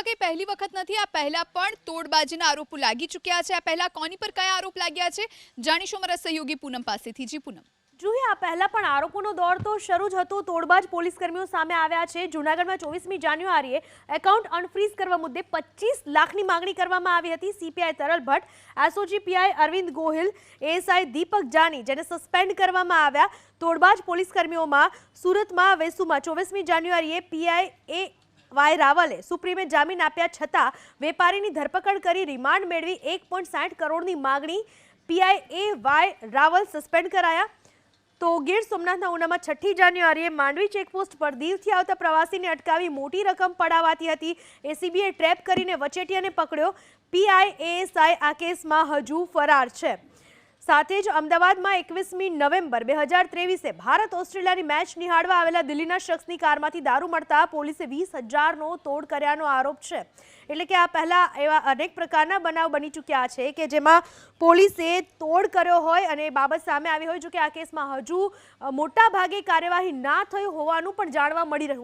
આ કઈ પહેલી વખત નથી, આ પહેલા પણ તોડબાજીના આરોપો લાગી ચૂક્યા છે. આ પહેલા કોની પર કયા આરોપ લાગ્યા છે? જાણીશું અમારા સહયોગી પૂનમ પાસેથી. જી પૂનમ. જોઈએ, આ પહેલા પણ આરોપોનો દોર તો શરૂ જ હતો. તોડબાજ પોલીસ કર્મીઓ સામે આવ્યા છે. જૂનાગઢમાં ચોવીસમી જાન્યુઆરીએ એકાઉન્ટ અનફ્રીઝ કરવા મુદ્દે પચીસ લાખની માંગણી કરવામાં આવી હતી. CPI Taral Bhatt SOG PI Arvind Gohil, ASI Deepak Jani જેને સસ્પેન્ડ કરવામાં આવ્યા. તોડબાજ પોલીસ કર્મીઓમાં સુરતમાં, વેસુમાં ચોવીસમી જાન્યુઆરીએ પીઆઈ એ વાય રાવલે સુપ્રીમે જામીન આપ્યા છતાં વેપારીની ધરપકડ કરી રિમાન્ડ મેળવી એક કરોડની માગણી PI A Y Rawal suspend કરાયા. તો ગીર સોમનાથના ઉનામાં છઠ્ઠી જાન્યુઆરીએ માંડવી ચેકપોસ્ટ પર દીવથી આવતા પ્રવાસીને અટકાવી મોટી રકમ પડાવાતી હતી. એસીબીએ ટ્રેપ કરીને વચેટિયાને પકડ્યો. પીઆઈએએસઆઈ આ કેસમાં હજુ ફરાર છે. સાથે જ અમદાવાદમાં એકવીસમી નવેમ્બર બે હજાર ત્રેવીસે ભારત ઓસ્ટ્રેલિયાની મેચ નિહાળવા આવેલા દિલ્હીના શખ્સની કારમાંથી દારૂ મળતા પોલીસે વીસ હજારનો તોડ કર્યાનો આરોપ છે. એટલે કે આ પહેલા એવા અનેક પ્રકારના બનાવ બની ચૂક્યા છે કે જેમાં પોલીસે તોડ કર્યો હોય અને બાબત સામે આવી હોય જો કે આ કેસમાં હજુ મોટાભાગે મોટા ભાગે કાર્યવાહી ના થઈ હોવાનું પણ જાણવા મળી રહ્યું